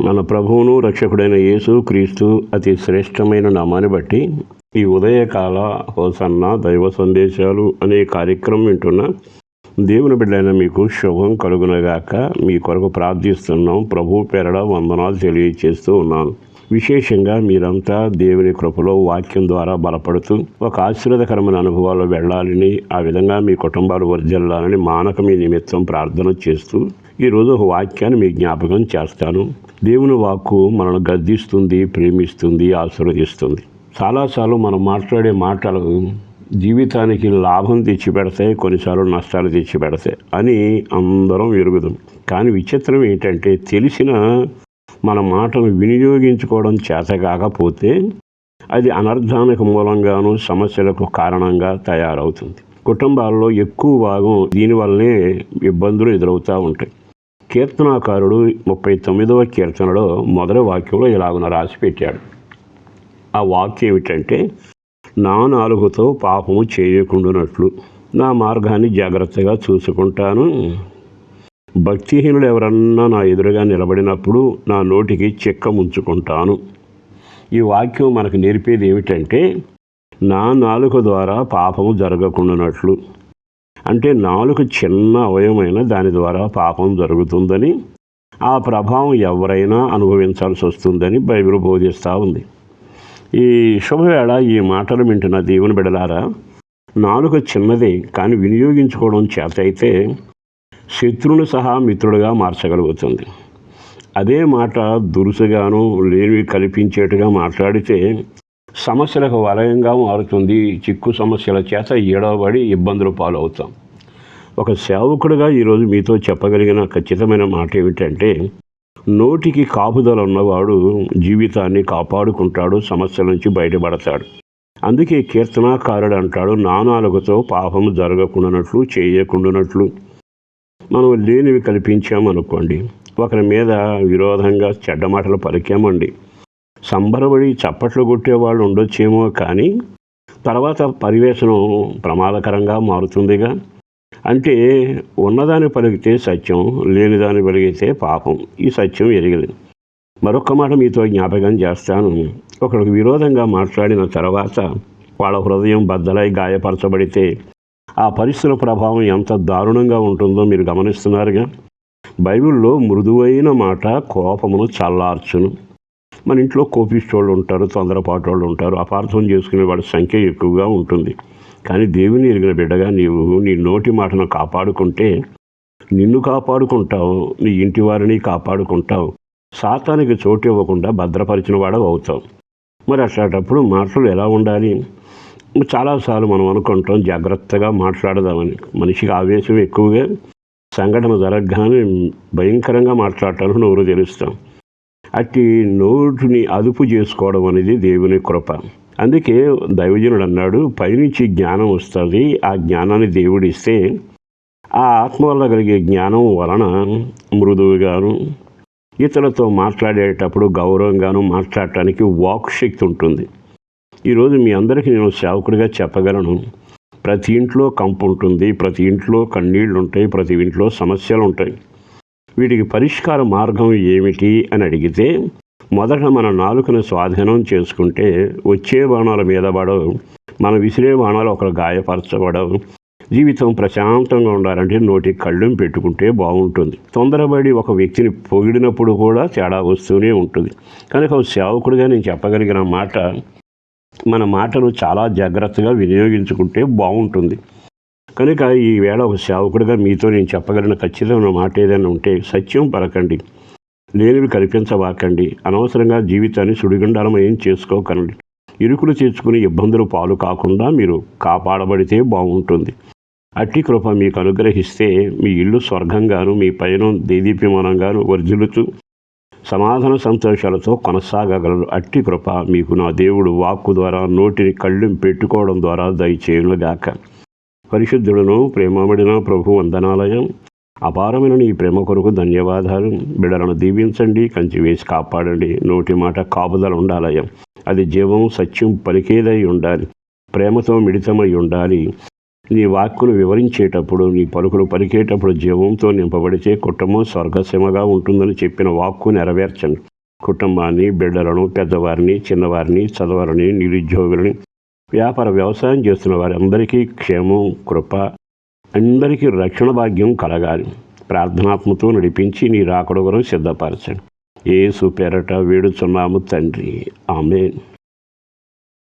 మన ప్రభువును రక్షకుడైన యేసు క్రీస్తు అతి శ్రేష్టమైన నామాన్ని బట్టి ఈ ఉదయకాల హోసన్న దైవ సందేశాలు అనే కార్యక్రమం వింటున్న దేవుని బిడ్డైన మీకు శుభం కలుగునగాక. మీ కొరకు ప్రార్థిస్తున్నాం. ప్రభు పేరడ వందనాలు తెలియచేస్తూ ఉన్నాను. విశేషంగా మీరంతా దేవుని కృపలో వాక్యం ద్వారా బలపడుతూ ఒక ఆశీర్వదకరమైన అనుభవాలు వెళ్ళాలని ఆ విధంగా మీ కుటుంబాలు వర్జల్లాలని మానక మీ నిమిత్తం ప్రార్థన చేస్తూ ఈరోజు ఒక వాక్యాన్ని మీ జ్ఞాపకం చేస్తాను. దేవుని వాక్కు మనల్ని గద్దిస్తుంది ప్రేమిస్తుంది ఆశీర్వదిస్తుంది. చాలాసార్లు మనం మాట్లాడే మాటలు జీవితానికి లాభం తెచ్చిపెడతాయి కొన్నిసార్లు నష్టాలు తెచ్చిపెడతాయి అని అందరం ఎరుగుదాం. కానీ విచిత్రం ఏంటంటే తెలిసిన మన మాటను వినియోగించుకోవడం చేత కాకపోతే అది అనర్థానికి మూలంగాను సమస్యలకు కారణంగా తయారవుతుంది. కుటుంబాల్లో ఎక్కువ భాగం దీనివల్లనే ఇబ్బందులు ఎదురవుతూ ఉంటాయి. కీర్తనాకారుడు ముప్పై తొమ్మిదవ కీర్తనలో మొదటి వాక్యంలో ఇలాగున రాసి పెట్టాడు ఆ వాక్యం ఏమిటంటే నా నాలుగుతో పాపము చేయకుండానట్లు నా మార్గాన్ని జాగ్రత్తగా చూసుకుంటాను. భక్తిహీనుడు ఎవరన్నా నా ఎదురుగా నిలబడినప్పుడు నా నోటికి చెక్క ముంచుకుంటాను. ఈ వాక్యం మనకు నేర్పేది ఏమిటంటే నా నాలుక ద్వారా పాపము జరగకుండానట్లు అంటే నాలుగు చిన్న అవయవమైన దాని ద్వారా పాపం జరుగుతుందని ఆ ప్రభావం ఎవరైనా అనుభవించాల్సి వస్తుందని బైబిల్ బోధిస్తూ ఉంది. ఈ శుభవేళ ఈ మాటలు వింటున్న దేవుని బిడలారా నాలుగు చిన్నదే కానీ వినియోగించుకోవడం చేత అయితే శత్రువును సహా మిత్రుడుగా మార్చగలుగుతుంది. అదే మాట దురుసుగాను లేనివి కల్పించేట్టుగా మాట్లాడితే సమస్యలకు వలయంగా మారుతుంది. చిక్కు సమస్యల చేత ఏడవబడి ఇబ్బందులు పాలవుతాం. ఒక సేవకుడుగా ఈరోజు మీతో చెప్పగలిగిన ఖచ్చితమైన మాట ఏమిటంటే నోటికి కాపుదల ఉన్నవాడు జీవితాన్ని కాపాడుకుంటాడు సమస్యల నుంచి బయటపడతాడు. అందుకే కీర్తనాకారుడు అంటాడు నానాలుగుతో పాపం జరగకుండానట్లు చేయకుండానట్లు. మనం లేనివి కల్పించామనుకోండి ఒకరి మీద విరోధంగా చెడ్డ మాటలు పలికామండి. సంబరపడి చప్పట్లు కొట్టేవాళ్ళు ఉండొచ్చేమో కానీ తర్వాత పరివేశనం ప్రమాదకరంగా మారుతుందిగా. అంటే ఉన్నదాన్ని పలిగితే సత్యం లేనిదాన్ని పలిగితే పాపం. ఈ సత్యం ఎరిగింది మరొక మాట మీతో జ్ఞాపకం చేస్తాను. ఒకరికి విరోధంగా మాట్లాడిన తర్వాత వాళ్ళ హృదయం బద్దలై గాయపరచబడితే ఆ పరిస్థితుల ప్రభావం ఎంత దారుణంగా ఉంటుందో మీరు గమనిస్తున్నారుగా. బైబిల్లో మృదువైన మాట కోపమును చల్లార్చును. మన ఇంట్లో కోపిస్తోళ్ళు ఉంటారు తొందరపాటు వాళ్ళు ఉంటారు. అపార్థం చేసుకునే వాళ్ళ సంఖ్య ఎక్కువగా ఉంటుంది. కానీ దేవుని ఎరిగిన బిడ్డగా నీవు నీ నోటి మాటను కాపాడుకుంటే నిన్ను కాపాడుకుంటావు నీ ఇంటి వారిని కాపాడుకుంటావు. సాతానికి చోటు ఇవ్వకుండా భద్రపరిచిన వాడు అవుతావు. మరి అట్లాంటప్పుడు మాటలు ఎలా ఉండాలి? చాలాసార్లు మనం అనుకుంటాం జాగ్రత్తగా మాట్లాడదామని. మనిషికి ఆవేశం ఎక్కువగా సంఘటన జరగగానే భయంకరంగా మాట్లాడటానికి నోరు తెలుస్తాం అట్టి నోటిని అదుపు చేసుకోవడం అనేది దేవుని కృప. అందుకే దైవజనుడు అన్నాడు పైనుంచి జ్ఞానం వస్తుంది ఆ జ్ఞానాన్ని దేవుడిస్తే ఆ ఆత్మ వల్ల కలిగే జ్ఞానం వలన మృదువుగాను ఇతరులతో మాట్లాడేటప్పుడు గౌరవంగాను మాట్లాడటానికి వాక్ శక్తి ఉంటుంది. ఈరోజు మీ అందరికీ నేను సేవకుడిగా చెప్పగలను. ప్రతి ఇంట్లో కంపు ఉంటుంది ప్రతి ఇంట్లో కన్నీళ్ళు ఉంటాయి ప్రతి ఇంట్లో సమస్యలు ఉంటాయి వీటికి పరిష్కార మార్గం ఏమిటి అని అడిగితే మొదట మన నాలుకను స్వాధీనం చేసుకుంటే వచ్చే బాణాల మీద పడవు మన విసిరే బాణాలు ఒకరు గాయపరచబడవు. జీవితం ప్రశాంతంగా ఉండాలంటే నోటి కళ్ళెం పెట్టుకుంటే బాగుంటుంది. తొందరపడి ఒక వ్యక్తిని పొగిడినప్పుడు కూడా తేడా వస్తూనే ఉంటుంది. కనుక సేవకుడిగా నేను చెప్పగలిగిన మాట మన మాటను చాలా జాగ్రత్తగా వినియోగించుకుంటే బాగుంటుంది. కనుక ఈ వేళ ఒక సేవకుడిగా మీతో నేను చెప్పగలిగిన ఖచ్చితమైన మాట ఏదైనా ఉంటే సత్యం పలకండి. లేనివి కల్పించవాకండి అనవసరంగా జీవితాన్ని సుడిగుండాలమయం చేసుకోకండి. ఇరుకులు తెచ్చుకుని ఇబ్బందులు పాలు కాకుండా మీరు కాపాడబడితే బాగుంటుంది. అట్టి కృప మీకు అనుగ్రహిస్తే మీ ఇల్లు స్వర్గంగాను మీ పయనం దేదీప్యమానంగాను వర్ధిల్లుతూ సమాధాన సంతోషాలతో కొనసాగగలరు. అట్టి కృప మీకు నా దేవుడు వాక్కు ద్వారా నోటిని కళ్ళు పెట్టుకోవడం ద్వారా దయచేయునుగాక. పరిశుద్ధులను ప్రేమబడిన ప్రభు వందనాలయం. అపారమైన నీ ప్రేమ కొరకు ధన్యవాదాలు. బిడలను దీవించండి కంచి వేసి కాపాడండి. నోటి మాట కాపుదల ఉండాలయం. అది జీవం సత్యం పలికేదై ఉండాలి. ప్రేమతో మిడితమై ఉండాలి. నీ వాక్కును వివరించేటప్పుడు నీ పలుకులు పలికేటప్పుడు జీవంతో నింపబడితే కుటుంబం స్వర్గసీమగా ఉంటుందని చెప్పిన వాక్కు నెరవేర్చండి. కుటుంబాన్ని బిడ్డలను పెద్దవారిని చిన్నవారిని చదవరని నిరుద్యోగులని వ్యాపార వ్యవసాయం చేస్తున్న వారందరికీ క్షేమం కృప అందరికీ రక్షణ భాగ్యం కలగాలి. ప్రార్థనాత్మతో నడిపించి నీ రాకడ సిద్ధపరచండి. ఏసు పేరట వేడుచున్నాము తండ్రి. ఆమె